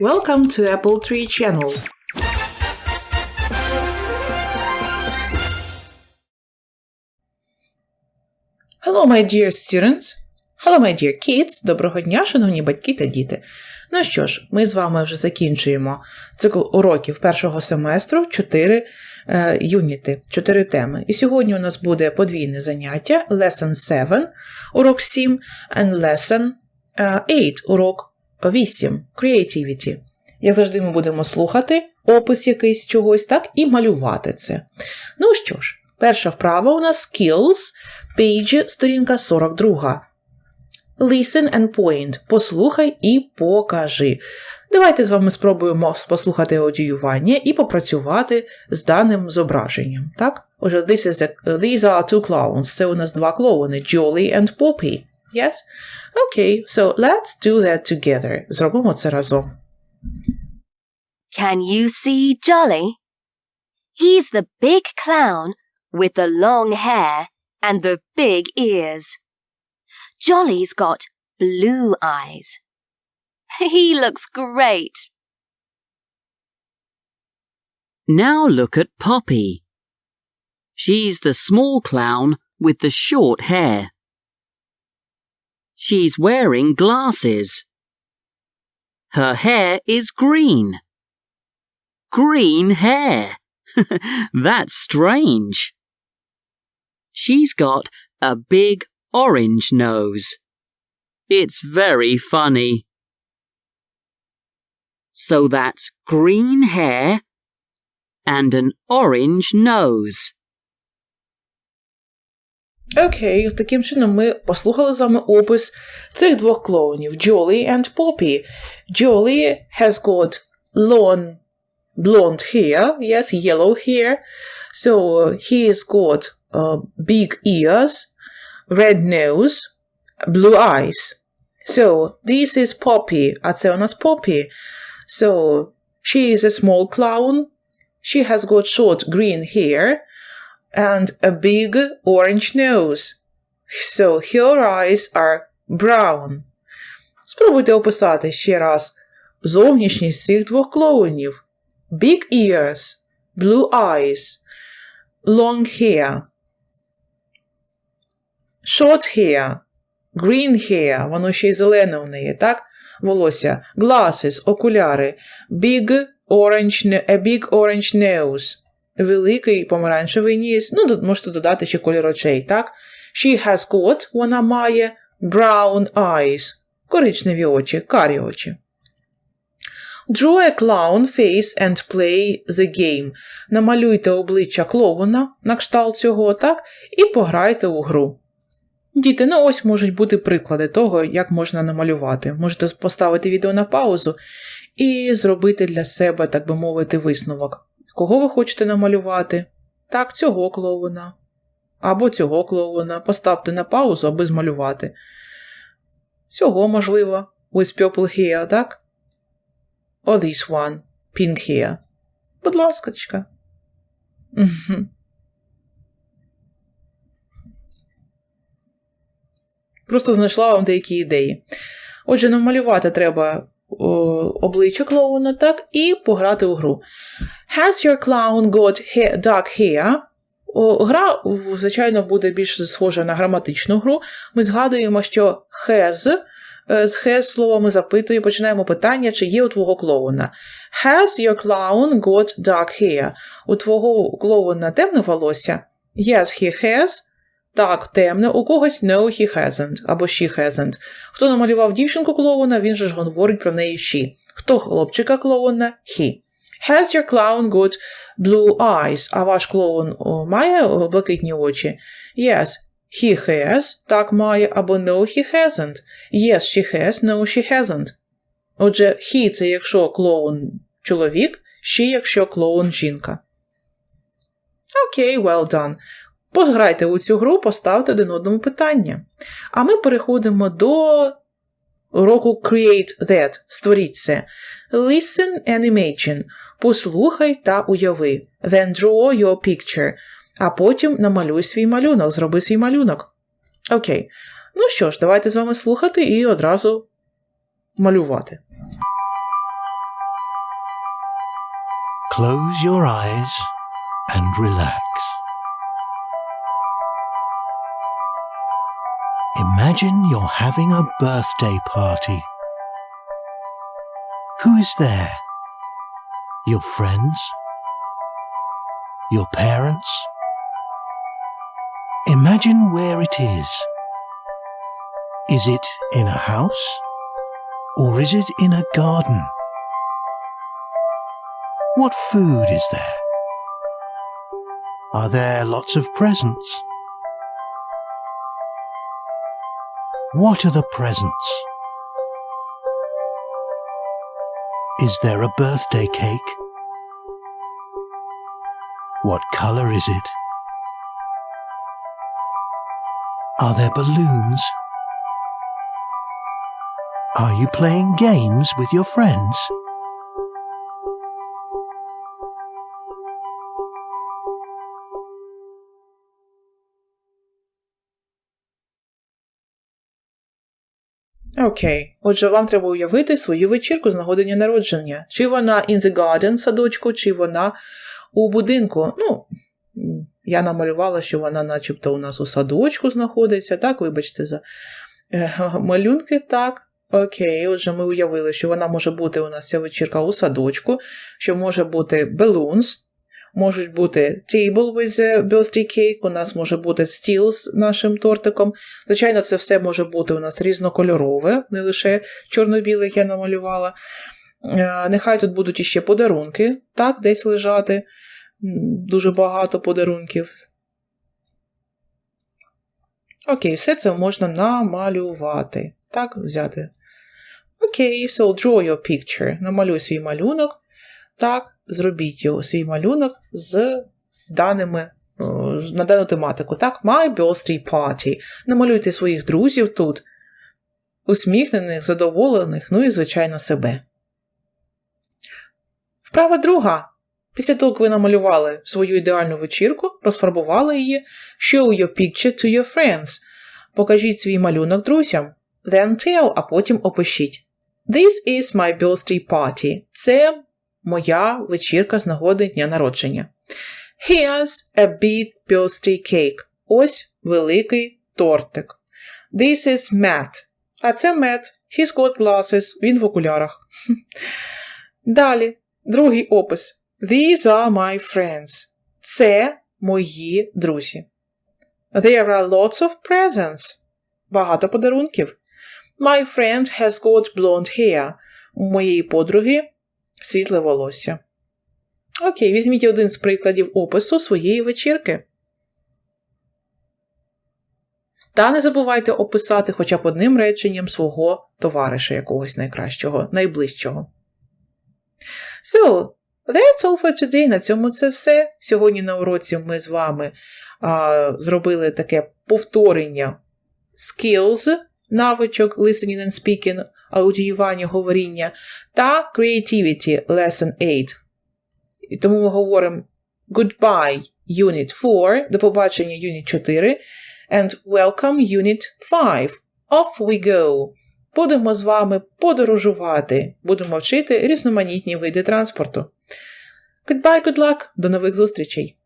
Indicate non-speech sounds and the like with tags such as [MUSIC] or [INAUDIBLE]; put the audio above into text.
Welcome to Apple Tree Channel. Hello, my dear students. Hello, my dear kids. Доброго дня, шановні батьки та діти. Ну що ж, ми з вами вже закінчуємо цикл уроків першого семестру 4 е, юніти, 4 теми. І сьогодні у нас буде подвійне заняття Lesson 7, урок 7, and Lesson е, 8, урок 8 Creativity. Як завжди, ми будемо слухати опис якийсь чогось, так, і малювати це. Ну що ж, перша вправа у нас Skills, page, сторінка 42. Listen and point. Послухай і покажи. Давайте з вами спробуємо послухати аудіювання і попрацювати з даним зображенням. Так? Отже, this is a, these are two clowns. Це у нас два клоуни Jolly and Poppy. Yes? Okay, so let's do that together. Zrobimy to razem. Can you see Jolly? He's the big clown with the long hair and the big ears. Jolly's got blue eyes. [LAUGHS] He looks great. Now look at Poppy. She's the small clown with the short hair. She's wearing glasses. Her hair is green. Green hair. [LAUGHS] That's strange. She's got a big orange nose. It's very funny. So that's green hair and an orange nose. Окей, таким чином ми послухали з вами опис цих двох клоунів Jolly and Poppy. Jolly has got long blonde hair, yes, yellow hair. So he has got uh, big ears, red nose, blue eyes. So this is Poppy, а це у нас Poppy. So she is a small clown. She has got short green hair And a big orange nose. So her eyes are brown. Спробуйте описати ще раз зовнішність цих двох клоунів. Big ears, blue eyes, long hair, short hair, green hair, воно ще й зелене у неї, так? Волосся, glasses, окуляри, big orange, a big orange nose, великий помаранчевий ніс, ну, можете додати ще колір очей, так? She has got, вона має brown eyes, коричневі очі, карі очі. Draw a clown face and play the game. Намалюйте обличчя клоуна на кшталт цього, так, і пограйте у гру. Діти, ну ось можуть бути приклади того, як можна намалювати. Можете поставити відео на паузу і зробити для себе, так би мовити, висновок. Кого ви хочете намалювати? Так, цього клоуна. Або цього клоуна. Поставте на паузу, аби змалювати. Цього, можливо, with purple hair, так? Or this one, pink hair. Будь ласкачка. Угу. Просто знайшла вам деякі ідеї. Отже, намалювати треба обличчя клоуна, так, і пограти у гру. Has your clown got hair, dark hair? Гра, звичайно, буде більш схожа на граматичну гру. Ми згадуємо, що has з has слово ми починаємо питання, чи є у твого клоуна. Has your clown got dark hair? У твого клоуна темне волосся? Yes, he has. Так, темне, у когось no, he hasn't, або she hasn't. Хто намалював дівчинку клоуна, він же ж говорить про неї she. Хто хлопчика клоуна he. Has your clown got blue eyes? А ваш клоун має блакитні очі? Yes, he has, так має, або no, he hasn't. Yes, she has, no, she hasn't. Отже, he – це якщо клоун чоловік, she, якщо клоун жінка. Окей, okay, well done. Пограйте у цю гру, поставте один одному питання. А ми переходимо до уроку Create That. Створіть це. Listen and imagine. Послухай та уяви. Then draw your picture. А потім намалюй свій малюнок, зроби свій малюнок. Окей. Ну що ж, давайте з вами слухати і одразу малювати. Close your eyes and relax. Imagine you're having a birthday party. Who is there? Your friends? Your parents? Imagine where it is. Is it in a house? Or is it in a garden? What food is there? Are there lots of presents? What are the presents? Is there a birthday cake? What colour is it? Are there balloons? Are you playing games with your friends? Окей. Отже, вам треба уявити свою вечірку з нагоди народження. Чи вона in the garden, в садочку, чи вона у будинку. Ну, я намалювала, що вона начебто у нас у садочку знаходиться. Так, вибачте за е, малюнки, так. Окей, отже, ми уявили, що вона може бути у нас ця вечірка у садочку, що може бути balloons, можуть бути table with birthday cake, у нас може бути стіл з нашим тортиком. Звичайно, це все може бути у нас різнокольорове, не лише чорно-біле, як я намалювала. Е, Нехай тут будуть іще подарунки, так, десь лежати. Дуже багато подарунків. Окей, все це можна намалювати. Так, взяти. Окей, so draw your picture. Намалюй свій малюнок. Так, зробіть свій малюнок з даними на дану тематику. Так, my birthday party. Намалюйте своїх друзів тут, усміхнених, задоволених, ну і, звичайно, себе. Вправа друга. Після того, як ви намалювали свою ідеальну вечірку, розфарбували її, show your picture to your friends. Покажіть свій малюнок друзям. Then tell, а потім опишіть. This is my birthday party. Це моя вечірка з нагоди дня народження. Here's a big birthday cake. Ось великий тортик. This is Matt. А це Matt. He's got glasses. Він в окулярах. [LAUGHS] Далі, другий опис. These are my friends. Це мої друзі. There are lots of presents. Багато подарунків. My friend has got blonde hair. У моєї подруги світле волосся. Окей, візьміть один з прикладів опису своєї вечірки. Та не забувайте описати хоча б одним реченням свого товариша якогось найкращого, найближчого. So, that's all for today. На цьому це все. Сьогодні на уроці ми з вами а, зробили таке повторення skills, навичок listening and speaking, аудіювання, говоріння та creativity lesson 8. І тому ми говоримо goodbye unit 4, до побачення unit 4 and welcome unit 5. Off we go. Будемо з вами подорожувати, будемо вчити різноманітні види транспорту. Goodbye, good luck, до нових зустрічей!